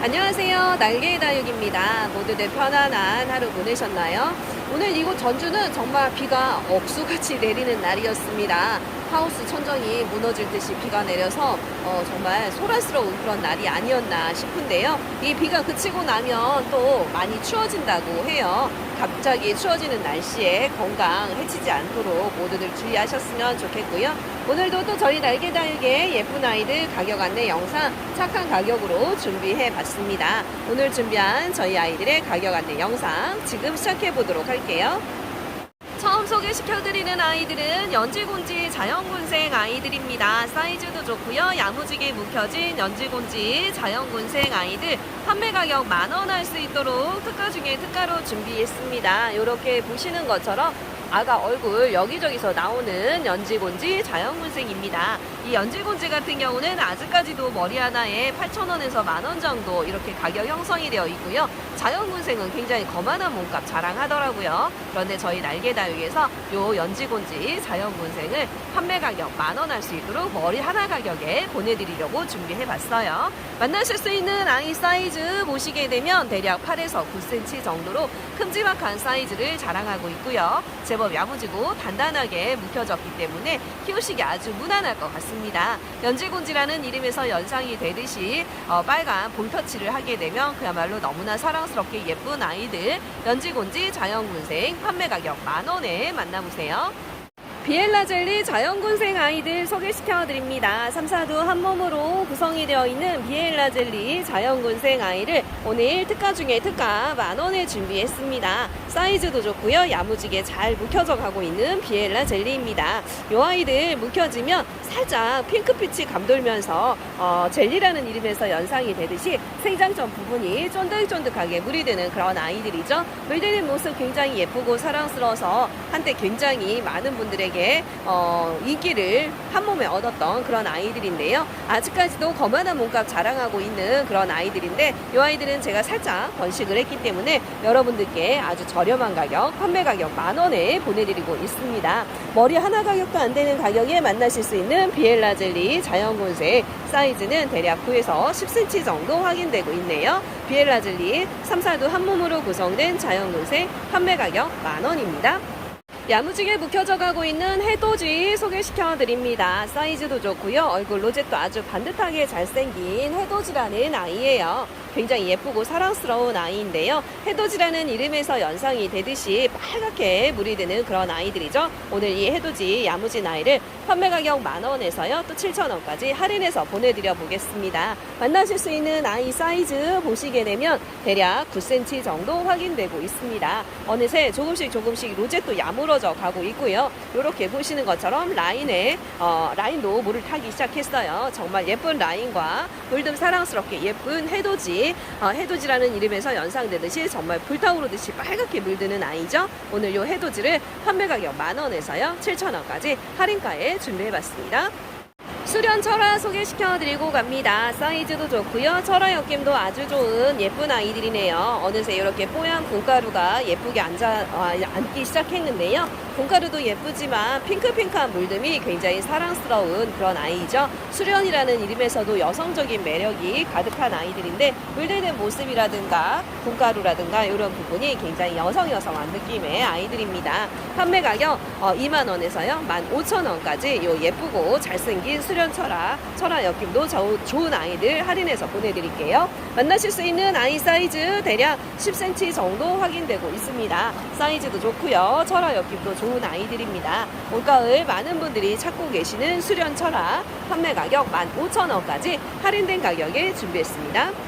안녕하세요. 날개의 다육입니다. 모두들 편안한 하루 보내셨나요? 오늘 이곳 전주는 정말 비가 억수같이 내리는 날이었습니다. 하우스 천정이 무너질 듯이 비가 내려서 어, 정말 소란스러운 그런 날이 아니었나 싶은데요. 이 비가 그치고 나면 또 많이 추워진다고 해요. 갑자기 추워지는 날씨에 건강 해치지 않도록 모두들 주의하셨으면 좋겠고요. 오늘도 또 저희 날개다육의 예쁜 아이들 가격 안내 영상 착한 가격으로 준비해 봤습니다. 오늘 준비한 저희 아이들의 가격 안내 영상 지금 시작해 보도록 할게요. 소개시켜드리는 아이들은 연지곤지 자연군생 아이들입니다. 사이즈도 좋고요. 야무지게 묵혀진 연지곤지 자연군생 아이들 판매 가격 만 원 할 수 있도록 특가 중에 특가로 준비했습니다. 이렇게 보시는 것처럼 아가 얼굴 여기저기서 나오는 연지곤지 자연군생입니다. 이 연지곤지 같은 경우는 아직까지도 머리 하나에 8,000원에서 만원 정도 이렇게 가격 형성이 되어 있고요. 자연군생은 굉장히 거만한 몸값 자랑하더라고요. 그런데 저희 날개다육에서 요 연지곤지 자연군생을 판매 가격 만원 할 수 있도록 머리 하나 가격에 보내드리려고 준비해봤어요. 만나실 수 있는 아이 사이즈 보시게 되면 대략 8에서 9cm 정도로 큼지막한 사이즈를 자랑하고 있고요. 제법 야무지고 단단하게 묵혀졌기 때문에 키우시기 아주 무난할 것 같습니다. 연지곤지라는 이름에서 연상이 되듯이 어, 빨간 볼터치를 하게 되면 그야말로 너무나 사랑스럽게 예쁜 아이들 연지곤지 자연군생 판매 가격 만 원에 만나보세요. 비엘라 젤리 자연군생 아이들 소개시켜 드립니다. 3, 4두 한 몸으로 구성이 되어 있는 비엘라 젤리 자연군생 아이를 오늘 특가 중에 특가 만 원에 준비했습니다. 사이즈도 좋고요. 야무지게 잘 묵혀져 가고 있는 비엘라 젤리입니다. 이 아이들 묵혀지면 살짝 핑크빛이 감돌면서 어, 젤리라는 이름에서 연상이 되듯이 생장점 부분이 쫀득쫀득하게 물이 드는 그런 아이들이죠. 물드는 모습 굉장히 예쁘고 사랑스러워서 한때 굉장히 많은 분들에게 어, 인기를 한 몸에 얻었던 그런 아이들인데요. 아직까지도 거만한 몸값 자랑하고 있는 그런 아이들인데 이 아이들은 제가 살짝 번식을 했기 때문에 여러분들께 아주 저렴한 가격, 판매 가격 만 원에 보내드리고 있습니다. 머리 하나 가격도 안 되는 가격에 만나실 수 있는 비엘라 젤리 자연곤색 사이즈는 대략 9에서 10cm 정도 확인되고 있네요. 비엘라 젤리 3, 4두 한 몸으로 구성된 자연곤색 판매 가격 만 원입니다. 야무지게 묵혀져 가고 있는 해돋이 소개시켜 드립니다. 사이즈도 좋고요. 얼굴 로zet도 아주 반듯하게 잘생긴 해돋이라는 아이예요. 굉장히 예쁘고 사랑스러운 아이인데요. 해돋이라는 이름에서 연상이 되듯이 빨갛게 물이 드는 그런 아이들이죠. 오늘 이 해돋이 야무진 아이를 판매 가격 만 원에서요. 또 7천 원까지 할인해서 보내드려 보겠습니다. 만나실 수 있는 아이 사이즈 보시게 되면 대략 9cm 정도 확인되고 있습니다. 어느새 조금씩 조금씩 로zet도 야 무러져 가고 있고요. 이렇게 보시는 것처럼 라인에 어, 라인도 물을 타기 시작했어요. 정말 예쁜 라인과 물듬 사랑스럽게 예쁜 해돋이 어, 해돋이라는 이름에서 연상되듯이 정말 불타오르듯이 빨갛게 물드는 아이죠. 오늘 이 해돋이를 판매 가격 만 원에서요 7천 원까지 할인가에 준비해봤습니다. 수련 철화 소개시켜드리고 갑니다. 사이즈도 좋고요. 철화 엮임도 아주 좋은 예쁜 아이들이네요. 어느새 이렇게 뽀얀 콩가루가 예쁘게 앉아, 아, 앉기 시작했는데요. 콩가루도 예쁘지만 핑크핑크한 물듬이 굉장히 사랑스러운 그런 아이죠. 수련이라는 이름에서도 여성적인 매력이 가득한 아이들인데 물드는 모습이라든가 콩가루라든가 이런 부분이 굉장히 여성 여성한 느낌의 아이들입니다. 판매 가격 어, 2만 원에서요 15,000원까지 요 예쁘고 잘생긴 수련 철화 철화 엮임도 저- 좋은 아이들 할인해서 보내드릴게요. 만나실 수 있는 아이 사이즈 대략 10cm 정도 확인되고 있습니다. 사이즈도 좋고요. 철화 엮임도 좋은 아이들입니다. 올가을 많은 분들이 찾고 계시는 수련 철화 판매 가격 15,000원까지 할인된 가격에 준비했습니다.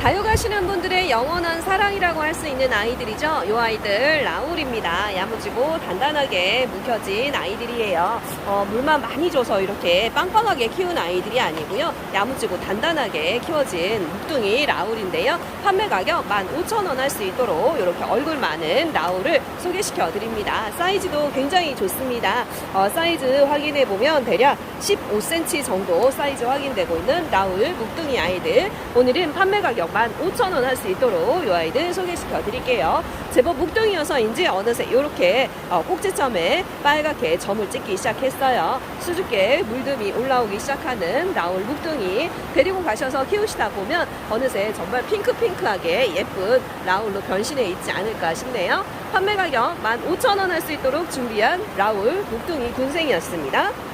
다육하시는 분들의 영원한 사랑이라고 할 수 있는 아이들이죠. 이 아이들 라울입니다. 야무지고 단단하게 묵혀진 아이들이에요. 어, 물만 많이 줘서 이렇게 빵빵하게 키운 아이들이 아니고요. 야무지고 단단하게 키워진 묵둥이 라울인데요. 판매 가격 15,000원 할 수 있도록 이렇게 얼굴 많은 라울을 소개시켜 드립니다. 사이즈도 굉장히 좋습니다. 어, 사이즈 확인해 보면 대략 15cm 정도 사이즈 확인되고 있는 라울 묵둥이 아이들. 오늘은 판매 가격 가격 15,000원 할 수 있도록 이 아이들 소개시켜 드릴게요. 제법 묵둥이어서인지 어느새 이렇게 어, 꼭지점에 빨갛게 점을 찍기 시작했어요. 수줍게 물듬이 올라오기 시작하는 나올 묵둥이 데리고 가셔서 키우시다 보면 어느새 정말 핑크핑크하게 예쁜 라울로 변신해 있지 않을까 싶네요. 판매 가격 15,000원 할 수 있도록 준비한 라울 묵둥이 군생이었습니다.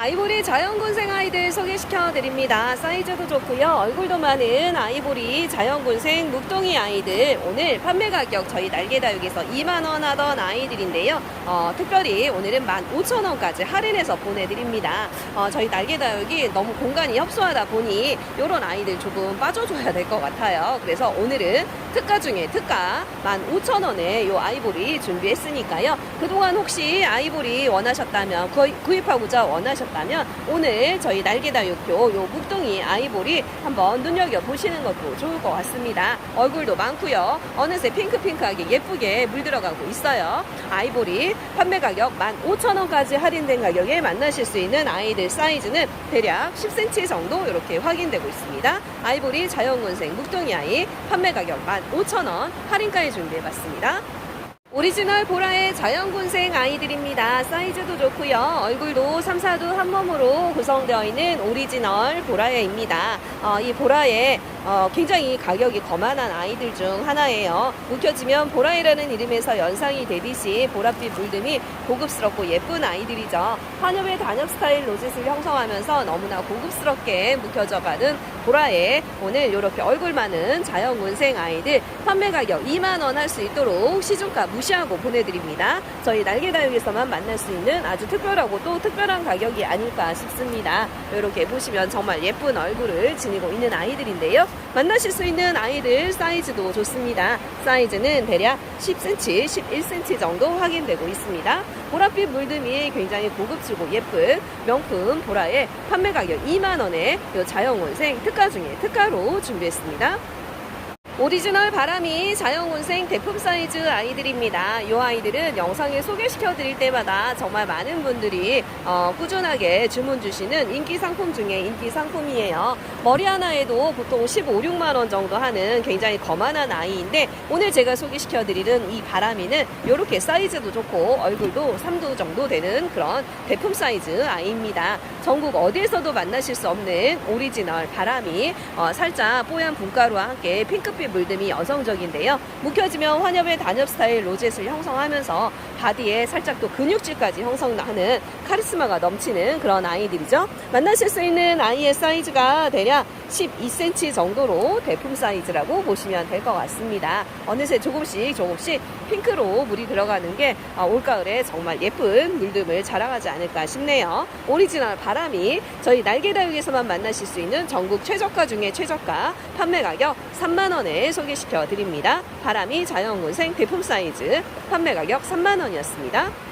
아이보리 자연군생 아이들 소개시켜 드립니다. 사이즈도 좋고요. 얼굴도 많은 아이보리 자연군생 묵동이 아이들 오늘 판매 가격 저희 날개다육에서 2만 원 하던 아이들인데요. 어, 특별히 오늘은 15,000원까지 할인해서 보내드립니다. 어, 저희 날개다육이 너무 공간이 협소하다 보니 이런 아이들 조금 빠져줘야 될 것 같아요. 그래서 오늘은 특가 중에 특가 15,000원에 이 아이보리 준비했으니까요. 그동안 혹시 아이보리 원하셨다면 구- 구입하고자 원하셨다면 오늘 저희 날개다육표 요 묵둥이 아이보리 한번 눈여겨 보시는 것도 좋을 것 같습니다. 얼굴도 많고요. 어느새 핑크핑크하게 예쁘게 물들어가고 있어요. 아이보리 판매 가격 15,000원까지 할인된 가격에 만나실 수 있는 아이들 사이즈는 대략 10cm 정도 이렇게 확인되고 있습니다. 아이보리 자연군생 묵둥이 아이 판매 가격 15,000원 할인가에 준비해봤습니다. 오리지널 보라의 자연군생 아이들입니다. 사이즈도 좋고요. 얼굴도 3, 4두 한 몸으로 구성되어 있는 오리지널 보라예입니다. 어, 이 보라에 어, 굉장히 가격이 거만한 아이들 중 하나예요. 묵혀지면 보라이라는 이름에서 연상이 되듯이 보랏빛 물듬이 고급스럽고 예쁜 아이들이죠. 환엽의 단엽 스타일 로짓을 형성하면서 너무나 고급스럽게 묵혀져 가는 보라에 오늘 이렇게 얼굴 많은 자연군생 아이들 판매 가격 2만 원 할 수 있도록 시중가 무 시하고 보내드립니다. 저희 날개다육에서만 만날 수 있는 아주 특별하고 또 특별한 가격이 아닐까 싶습니다. 이렇게 보시면 정말 예쁜 얼굴을 지니고 있는 아이들인데요. 만나실 수 있는 아이들 사이즈도 좋습니다. 사이즈는 대략 10cm, 11cm 정도 확인되고 있습니다. 보랏빛 물듬이 굉장히 고급지고 예쁜 명품 보라의 판매 가격 2만원에 이 자연원생 특가 중에 특가로 준비했습니다. 오리지널 바람이 자연온생 대품 사이즈 아이들입니다. 이 아이들은 영상에 소개시켜 드릴 때마다 정말 많은 분들이 어, 꾸준하게 주문 주시는 인기 상품 중에 인기 상품이에요. 머리 하나에도 보통 15, 6만 원 정도 하는 굉장히 거만한 아이인데 오늘 제가 소개시켜 드리는 이 바람이는 이렇게 사이즈도 좋고 얼굴도 3두 정도 되는 그런 대품 사이즈 아이입니다. 전국 어디에서도 만나실 수 없는 오리지널 바람이 어, 살짝 뽀얀 분가루와 함께 핑크빛 물듬이 여성적인데요. 묵혀지면 환엽의 단엽 스타일 로젯을 형성하면서 바디에 살짝 또 근육질까지 형성하는 카리스마가 넘치는 그런 아이들이죠. 만나실 수 있는 아이의 사이즈가 대략 12cm 정도로 대품 사이즈라고 보시면 될 것 같습니다. 어느새 조금씩 조금씩 핑크로 물이 들어가는 게 아, 올가을에 정말 예쁜 물듬을 자랑하지 않을까 싶네요. 오리지널 바람이 저희 날개다육에서만 만나실 수 있는 전국 최저가 중에 최저가 판매 가격 3만원에 소개시켜 드립니다. 바람이 자연군생 대품 사이즈 판매 가격 3만 원이었습니다.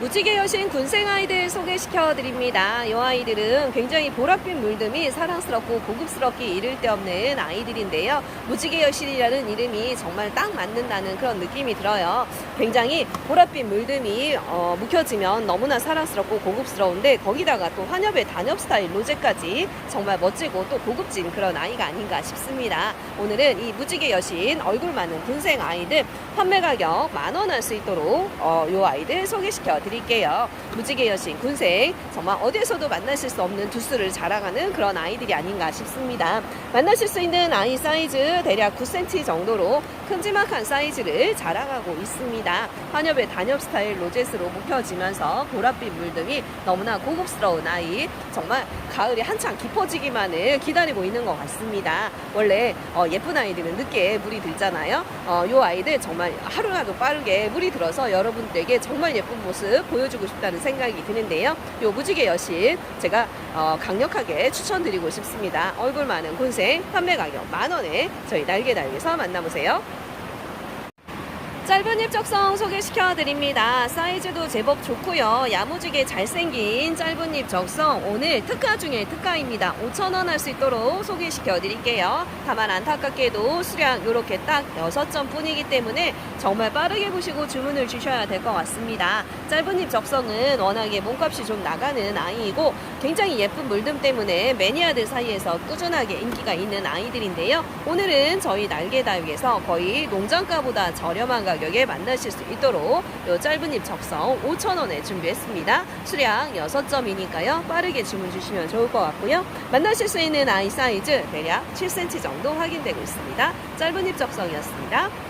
무지개 여신 군생 아이들 소개시켜 드립니다. 이 아이들은 굉장히 보랏빛 물듬이 사랑스럽고 고급스럽기 이를 데 없는 아이들인데요. 무지개 여신이라는 이름이 정말 딱 맞는다는 그런 느낌이 들어요. 굉장히 보랏빛 물듬이 어, 묵혀지면 너무나 사랑스럽고 고급스러운데 거기다가 또 환엽의 단엽 스타일 로제까지 정말 멋지고 또 고급진 그런 아이가 아닌가 싶습니다. 오늘은 이 무지개 여신 얼굴 많은 군생 아이들 판매 가격 만 원 할 수 있도록 어, 이 아이들 소개시켜 드 릴게요. 무지개 여신 군생 정말 어디에서도 만나실 수 없는 두수를 자랑하는 그런 아이들이 아닌가 싶습니다. 만나실 수 있는 아이 사이즈 대략 9cm 정도로 큼지막한 사이즈를 자랑하고 있습니다. 환엽의 단엽 스타일 로제스로 묵혀지면서 보랏빛 물등이 너무나 고급스러운 아이 정말 가을이 한창 깊어지기만을 기다리고 있는 것 같습니다. 원래 어, 예쁜 아이들은 늦게 물이 들잖아요. 어, 요 아이들 정말 하루라도 빠르게 물이 들어서 여러분들에게 정말 예쁜 모습 보여주고 싶다는 생각이 드는데요. 요 무지개 여신 제가 어, 강력하게 추천드리고 싶습니다. 얼굴 많은 군생 판매 가격 만 원에 저희 날개달에서 만나보세요. 짧은 잎 적성 소개시켜 드립니다. 사이즈도 제법 좋고요. 야무지게 잘생긴 짧은 잎 적성 오늘 특가 중에 특가입니다. 5,000원 할 수 있도록 소개시켜 드릴게요. 다만 안타깝게도 수량 이렇게 딱 6점 뿐이기 때문에 정말 빠르게 보시고 주문을 주셔야 될 것 같습니다. 짧은 잎 적성은 워낙에 몸값이 좀 나가는 아이이고 굉장히 예쁜 물듬 때문에 매니아들 사이에서 꾸준하게 인기가 있는 아이들인데요. 오늘은 저희 날개다육에서 거의 농장가보다 저렴한 가격에 만나실 수 있도록 요 짧은 잎 적성 5,000원에 준비했습니다. 수량 6점이니까요. 빠르게 주문 주시면 좋을 것 같고요. 만나실 수 있는 아이 사이즈 대략 7cm 정도 확인되고 있습니다. 짧은 잎 적성이었습니다.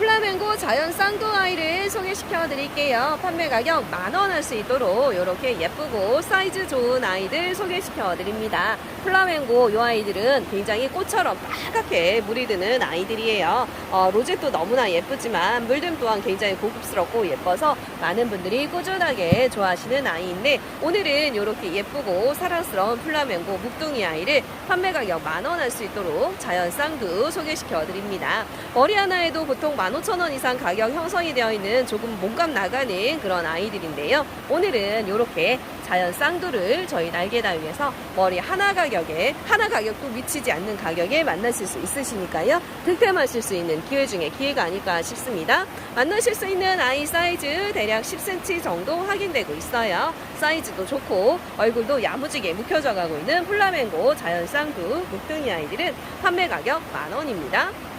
플라멩고 자연 쌍두 아이를 소개시켜 드릴게요. 판매 가격 만원 할 수 있도록 이렇게 예쁘고 사이즈 좋은 아이들 소개시켜 드립니다. 플라멩고 이 아이들은 굉장히 꽃처럼 빨갛게 물이 드는 아이들이에요. 어, 로제도 너무나 예쁘지만 물듬 또한 굉장히 고급스럽고 예뻐서 많은 분들이 꾸준하게 좋아하시는 아이인데 오늘은 이렇게 예쁘고 사랑스러운 플라멩고 묵둥이 아이를 판매 가격 만원 할 수 있도록 자연 쌍두 소개시켜 드립니다. 머리 하나에도 보통 15,000원 이상 가격 형성이 되어 있는 조금 몸값 나가는 그런 아이들인데요. 오늘은 이렇게 자연 쌍두를 저희 날개다육에서 머리 하나 가격에 하나 가격도 미치지 않는 가격에 만나실 수 있으시니까요. 득템하실 수 있는 기회 중에 기회가 아닐까 싶습니다. 만나실 수 있는 아이 사이즈 대략 10cm 정도 확인되고 있어요. 사이즈도 좋고 얼굴도 야무지게 묵혀져 가고 있는 플라멩고 자연 쌍두 묵둥이 아이들은 판매 가격 만 원입니다.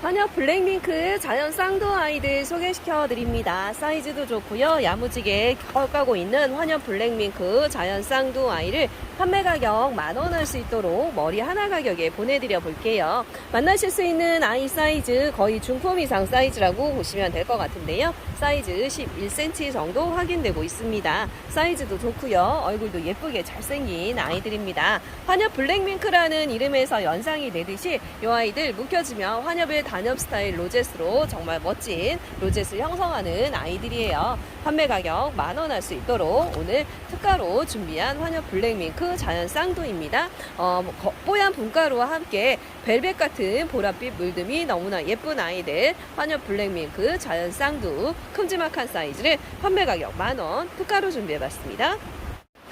환엽 블랙밍크 자연 쌍두 아이들 소개시켜 드립니다. 사이즈도 좋고요. 야무지게 꺾가고 있는 환엽 블랙밍크 자연 쌍두 아이를 판매 가격 만 원 할 수 있도록 머리 하나 가격에 보내드려 볼게요. 만나실 수 있는 아이 사이즈 거의 중품 이상 사이즈라고 보시면 될 것 같은데요. 사이즈 11cm 정도 확인되고 있습니다. 사이즈도 좋고요. 얼굴도 예쁘게 잘생긴 아이들입니다. 환엽 블랙밍크라는 이름에서 연상이 되듯이 이 아이들 묵혀지면 환엽의 단엽 스타일 로제스로 정말 멋진 로제스를 형성하는 아이들이에요. 판매 가격 만 원 할 수 있도록 오늘 특가로 준비한 환엽 블랙밍크 자연 쌍두입니다. 어, 뭐, 거- 뽀얀 분가루와 함께 벨벳 같은 보랏빛 물듬이 너무나 예쁜 아이들 환엽 블랙밍크 자연 쌍두 큼지막한 사이즈를 판매 가격 만원 특가로 준비해봤습니다.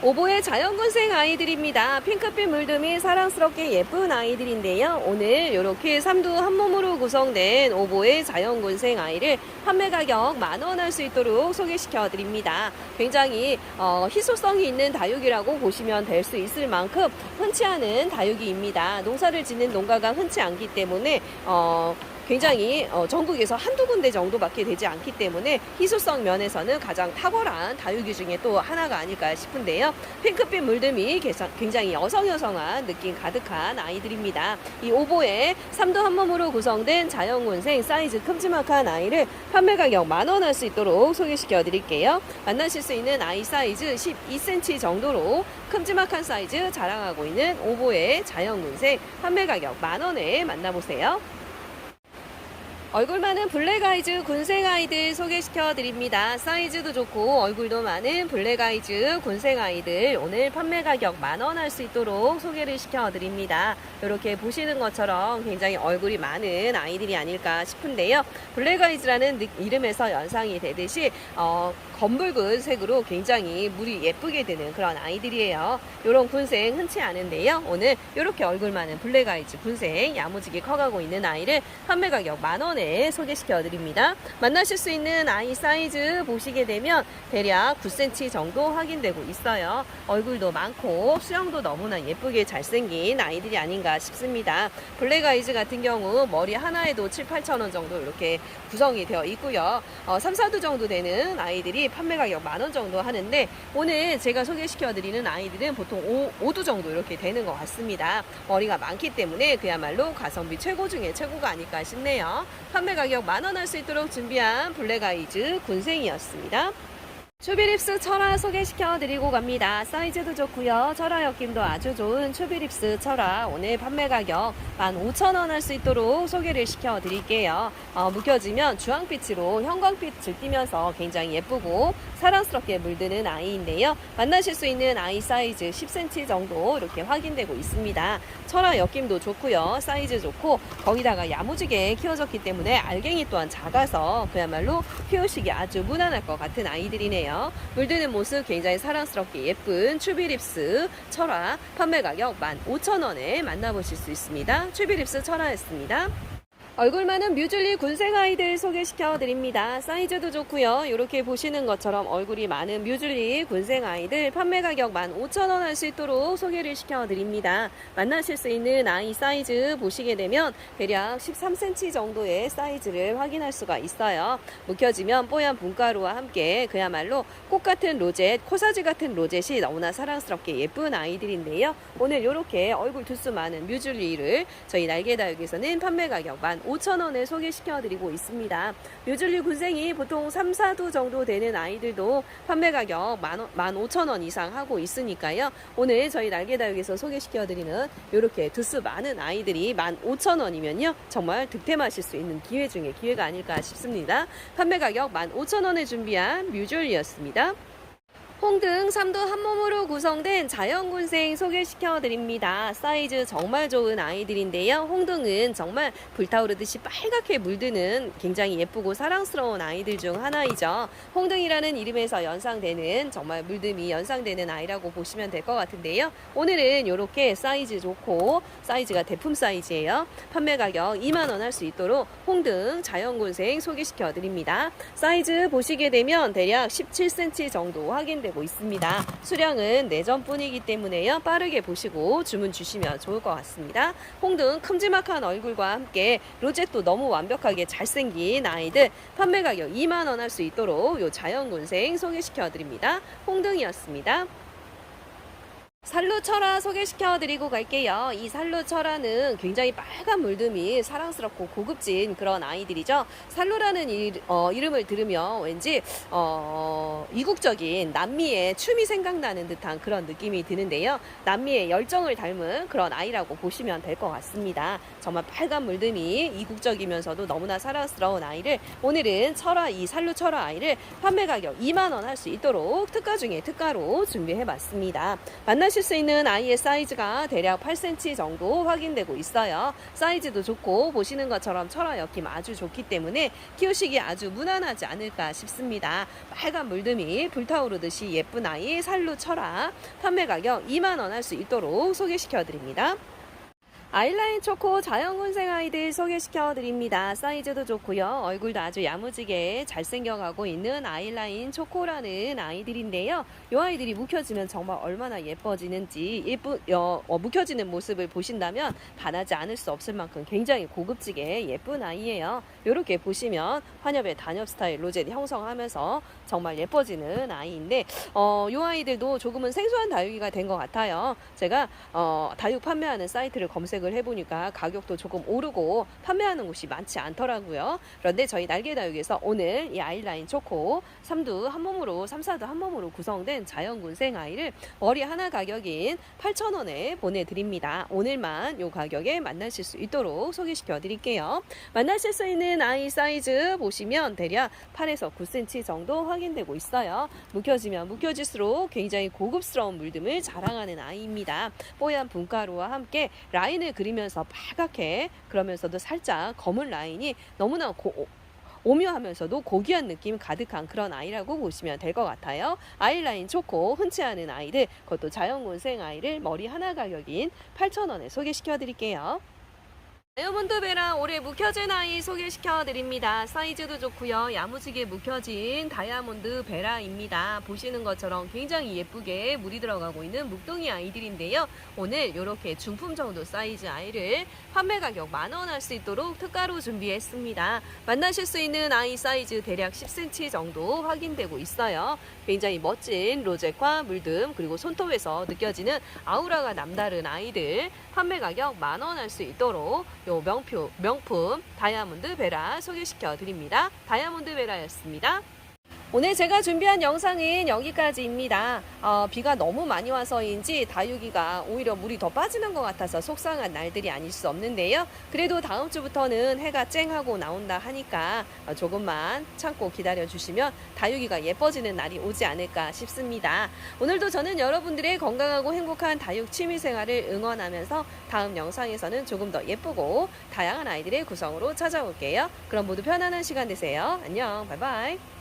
오보의 자연군생 아이들입니다. 핑크빛 물듬이 사랑스럽게 예쁜 아이들인데요. 오늘 이렇게 삼두 한 몸으로 구성된 오보의 자연군생 아이를 판매 가격 만 원 할 수 있도록 소개시켜 드립니다. 굉장히 어, 희소성이 있는 다육이라고 보시면 될 수 있을 만큼 흔치 않은 다육이입니다. 농사를 짓는 농가가 흔치 않기 때문에 어, 굉장히 어, 전국에서 한두 군데 정도밖에 되지 않기 때문에 희소성 면에서는 가장 탁월한 다육이 중에 또 하나가 아닐까 싶은데요. 핑크빛 물듬이 굉장히 여성여성한 느낌 가득한 아이들입니다. 이 오보에 삼두 한 몸으로 구성된 자연군생 사이즈 큼지막한 아이를 판매 가격 만 원 할 수 있도록 소개시켜 드릴게요. 만나실 수 있는 아이 사이즈 12cm 정도로 큼지막한 사이즈 자랑하고 있는 오보의 자연군생 판매 가격 만 원에 만나보세요. 얼굴 많은 블랙 아이즈 군생 아이들 소개시켜 드립니다. 사이즈도 좋고 얼굴도 많은 블랙 아이즈 군생 아이들 오늘 판매 가격 만 원 할 수 있도록 소개를 시켜 드립니다. 이렇게 보시는 것처럼 굉장히 얼굴이 많은 아이들이 아닐까 싶은데요. 블랙 아이즈라는 느- 이름에서 연상이 되듯이 어, 검붉은 색으로 굉장히 물이 예쁘게 드는 그런 아이들이에요. 이런 군생 흔치 않은데요. 오늘 이렇게 얼굴 많은 블랙 아이즈 군생 야무지게 커가고 있는 아이를 판매 가격 만원 에 소개시켜 드립니다. 만나실 수 있는 아이 사이즈 보시게 되면 대략 9cm 정도 확인되고 있어요. 얼굴도 많고 수영도 너무나 예쁘게 잘생긴 아이들이 아닌가 싶습니다. 블랙 아이즈 같은 경우 머리 하나에도 7, 8천 원 정도 이렇게 구성이 되어 있고요. 어, 3, 4두 정도 되는 아이들이 판매 가격 만원 정도 하는데 오늘 제가 소개시켜 드리는 아이들은 보통 5, 5두 정도 이렇게 되는 것 같습니다. 머리가 많기 때문에 그야말로 가성비 최고 중에 최고가 아닐까 싶네요. 판매 가격 만 원 할 수 있도록 준비한 블랙 아이즈 군생이었습니다. 추비립스 철화 소개시켜 드리고 갑니다. 사이즈도 좋고요. 철화 엮임도 아주 좋은 추비립스 철화 오늘 판매 가격 15,000원 할 수 있도록 소개를 시켜 드릴게요. 어, 묵혀지면 주황빛으로 형광빛을 띠면서 굉장히 예쁘고 사랑스럽게 물드는 아이인데요. 만나실 수 있는 아이 사이즈 10cm 정도 이렇게 확인되고 있습니다. 철화 엮임도 좋고요. 사이즈 좋고 거기다가 야무지게 키워졌기 때문에 알갱이 또한 작아서 그야말로 키우시기 아주 무난할 것 같은 아이들이네요. 물드는 모습 굉장히 사랑스럽게 예쁜 추비립스 철화 판매 가격 15,000원에 만나보실 수 있습니다. 추비립스 철화였습니다. 얼굴 많은 뮤즐리 군생 아이들 소개시켜 드립니다. 사이즈도 좋고요. 이렇게 보시는 것처럼 얼굴이 많은 뮤즐리 군생 아이들 판매 가격 15,000원 할 수 있도록 소개를 시켜 드립니다. 만나실 수 있는 아이 사이즈 보시게 되면 대략 13cm 정도의 사이즈를 확인할 수가 있어요. 묵혀지면 뽀얀 분가루와 함께 그야말로 꽃 같은 로젯, 코사지 같은 로젯이 너무나 사랑스럽게 예쁜 아이들인데요. 오늘 이렇게 얼굴 두수 많은 뮤즐리를 저희 날개다육에서는 판매 가격 15,000원에 소개시켜드리고 있습니다. 뮤즐리 군생이 보통 3, 4도 정도 되는 아이들도 판매 가격 15,000원 이상 하고 있으니까요. 오늘 저희 날개다육에서 소개시켜드리는 이렇게 두수 많은 아이들이 15,000원이면요. 정말 득템하실 수 있는 기회 중에 기회가 아닐까 싶습니다. 판매 가격 15,000원에 준비한 뮤즐리였습니다. 홍등 삼도 한 몸으로 구성된 자연군생 소개시켜 드립니다. 사이즈 정말 좋은 아이들인데요. 홍등은 정말 불타오르듯이 빨갛게 물드는 굉장히 예쁘고 사랑스러운 아이들 중 하나이죠. 홍등이라는 이름에서 연상되는 정말 물듬이 연상되는 아이라고 보시면 될 것 같은데요. 오늘은 이렇게 사이즈 좋고 사이즈가 대품 사이즈예요. 판매 가격 2만 원 할 수 있도록 홍등 자연군생 소개시켜 드립니다. 사이즈 보시게 되면 대략 17cm 정도 확인 되고 있습니다. 수량은 내전뿐이기 때문에요. 빠르게 보시고 주문 주시면 좋을 것 같습니다. 홍등 큼지막한 얼굴과 함께 로zet도 너무 완벽하게 잘생긴 아이들 판매 가격 2만 원 할 수 있도록 요 자연군생 소개시켜 드립니다. 홍등이었습니다. 살루철화 소개시켜 드리고 갈게요. 이 살루철화는 굉장히 빨간 물듬이 사랑스럽고 고급진 그런 아이들이죠. 살루라는 일, 어, 이름을 들으면 왠지 어, 이국적인 남미의 춤이 생각나는 듯한 그런 느낌이 드는데요. 남미의 열정을 닮은 그런 아이라고 보시면 될 것 같습니다. 정말 빨간 물듬이 이국적이면서도 너무나 사랑스러운 아이를 오늘은 철화 이 살루철화 아이를 판매 가격 2만 원 할 수 있도록 특가 중에 특가로 준비해 봤습니다. 만나시 하실 수 있는 아이의 사이즈가 대략 8cm 정도 확인되고 있어요. 사이즈도 좋고 보시는 것처럼 철화 엮임 아주 좋기 때문에 키우시기 아주 무난하지 않을까 싶습니다. 빨간 물듬이 불타오르듯이 예쁜 아이 살루 철화 판매 가격 2만 원 할 수 있도록 소개시켜 드립니다. 아이라인 초코 자연군생 아이들 소개시켜 드립니다. 사이즈도 좋고요. 얼굴도 아주 야무지게 잘생겨가고 있는 아이라인 초코라는 아이들인데요. 이 아이들이 묵혀지면 정말 얼마나 예뻐지는지 예쁘, 어, 어, 묵혀지는 모습을 보신다면 반하지 않을 수 없을 만큼 굉장히 고급지게 예쁜 아이예요. 이렇게 보시면 환엽의 단엽 스타일 로제트 형성하면서 정말 예뻐지는 아이인데 어, 이 아이들도 조금은 생소한 다육이가 된 것 같아요. 제가 어, 다육 판매하는 사이트를 검색을 해보니까 가격도 조금 오르고 판매하는 곳이 많지 않더라고요. 그런데 저희 날개 다육에서 오늘 이 아이라인 초코 3두 한 몸으로 3, 4두 한 몸으로 구성된 자연군생 아이를 머리 하나 가격인 8,000원에 보내드립니다. 오늘만 이 가격에 만나실 수 있도록 소개시켜 드릴게요. 만나실 수 있는 아이 사이즈 보시면 대략 8에서 9cm 정도 확인되고 있어요. 묵혀지면 묵혀질수록 굉장히 고급스러운 물듬을 자랑하는 아이입니다. 뽀얀 분가루와 함께 라인을 그리면서 빨갛게 그러면서도 살짝 검은 라인이 너무나 고, 오묘하면서도 고귀한 느낌 가득한 그런 아이라고 보시면 될 것 같아요. 아이라인 초코 흔치 않은 아이들 그것도 자연곤생 아이를 머리 하나 가격인 8,000원에 소개시켜 드릴게요. 다이아몬드 베라 올해 묵혀진 아이 소개시켜 드립니다. 사이즈도 좋고요. 야무지게 묵혀진 다이아몬드 베라입니다. 보시는 것처럼 굉장히 예쁘게 물이 들어가고 있는 묵둥이 아이들인데요. 오늘 이렇게 중품 정도 사이즈 아이를 판매 가격 만 원 할 수 있도록 특가로 준비했습니다. 만나실 수 있는 아이 사이즈 대략 10cm 정도 확인되고 있어요. 굉장히 멋진 로zet과 물듬 그리고 손톱에서 느껴지는 아우라가 남다른 아이들 판매 가격 만 원 할 수 있도록 요 명표, 명품 다이아몬드 베라 소개시켜 드립니다. 다이아몬드 베라였습니다. 오늘 제가 준비한 영상은 여기까지입니다. 어, 비가 너무 많이 와서인지 다육이가 오히려 물이 더 빠지는 것 같아서 속상한 날들이 아닐 수 없는데요. 그래도 다음 주부터는 해가 쨍하고 나온다 하니까 어, 조금만 참고 기다려 주시면 다육이가 예뻐지는 날이 오지 않을까 싶습니다. 오늘도 저는 여러분들의 건강하고 행복한 다육 취미 생활을 응원하면서 다음 영상에서는 조금 더 예쁘고 다양한 아이들의 구성으로 찾아올게요. 그럼 모두 편안한 시간 되세요. 안녕. 바이바이.